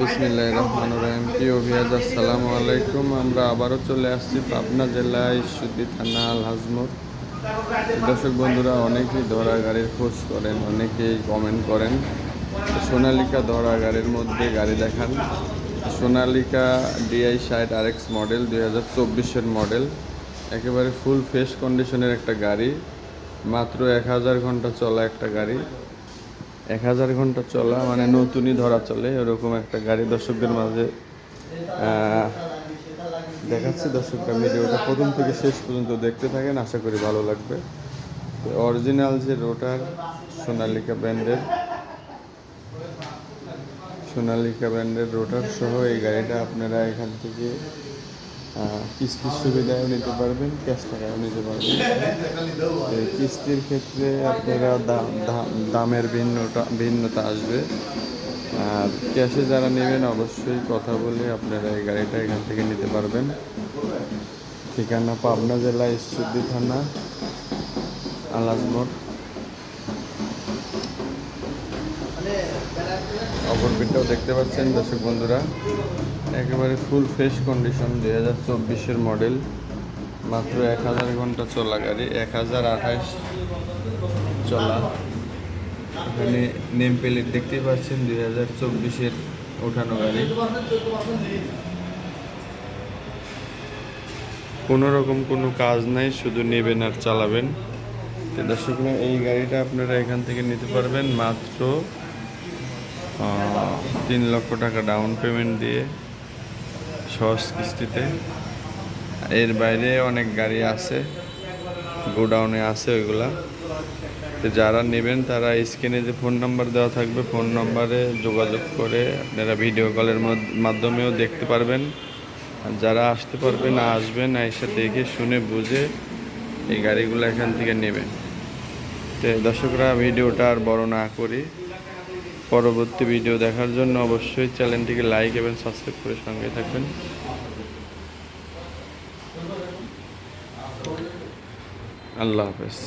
বিসমিল্লাহ রহমান রহিম প্রিয় আসসালামু আলাইকুম। আমরা আবারও চলে আসছি পাবনা জেলা ঈশ্বরদী থানা আল হাজমত দর্শক বন্ধুরা, অনেকেই ধরা গাড়ির খোঁজ করেন, অনেকেই কমেন্ট করেন। সোনালিকা ধরা গাড়ির মধ্যে গাড়ি দেখান। সোনালিকা ডিআই ষাট আর এক্স মডেল দুই হাজার চব্বিশের মডেল একেবারে ফুল ফ্রেশ কন্ডিশনের একটা গাড়ি। মাত্র এক হাজার ঘণ্টা চলা একটা গাড়ি। এক হাজার ঘণ্টা চলা মানে নতুনই ধরা চলে, এরকম একটা গাড়ি দর্শকদের মাঝে দেখাচ্ছি। দর্শকরা ভিডিওটা প্রথম থেকে শেষ পর্যন্ত দেখতে থাকেন, আশা করি ভালো লাগবে। অরিজিনাল যে রোটার, সোনালিকা ব্র্যান্ডের সোনালিকা ব্র্যান্ডের রোটার সহ এই গাড়িটা আপনারা এখান থেকে কিস্তির সুবিধায়ও নিতে পারবেন ক্যাশ টাকায়ও নিতে পারবেন। কিস্তির ক্ষেত্রে আপনারা দাম, দাম- দামের ভিন্নতা ভিন্নতা আসবে। আর ক্যাশে যারা নেবেন, অবশ্যই কথা বলে আপনারা এই গাড়িটা এখান থেকে নিতে পারবেন। ঠিকানা পাবনা জেলা ঈশ্বরদী থানা আলাজমোড় অপর দেখতে পাচ্ছেন দর্শক বন্ধুরা। একেবারে ফুল ফ্রেশ কন্ডিশন দুই হাজার চব্বিশের মডেল মাত্র এক হাজার ঘণ্টা চলা গাড়ি, এক হাজার আঠাশ চলা। এখানে নেম প্লেট দেখতেই পাচ্ছেন, দুই হাজার চব্বিশের ওঠানো গাড়ি। কোনো রকম কোনো কাজ নাই, শুধু নেবেন আর চালাবেন। তো দর্শকরা, এই গাড়িটা আপনারা এখান থেকে নিতে পারবেন মাত্র তিন লক্ষ টাকা ডাউন পেমেন্ট দিয়ে। সহজ কিস্তিতে। এর বাইরে অনেক গাড়ি আছে, গোডাউনে আছে ওইগুলা। তো যারা নেবেন তারা স্ক্রিনে যে ফোন নাম্বার দেওয়া থাকবে, ফোন নাম্বারে যোগাযোগ করে আপনারা ভিডিও কলের মধ্য- মাধ্যমেও দেখতে পারবেন। আর যারা আসতে পারবেন আসবেন, এসে দেখে শুনে বুঝে এই গাড়িগুলো এখান থেকে নেবেন। তো দর্শকরা, ভিডিওটা আর বড় না করি। পরবর্তী ভিডিও দেখার জন্য অবশ্যই চ্যানেলটিকে লাইক এবং সাবস্ক্রাইব করে সঙ্গে থাকবেন আল্লাহ হাফেজ।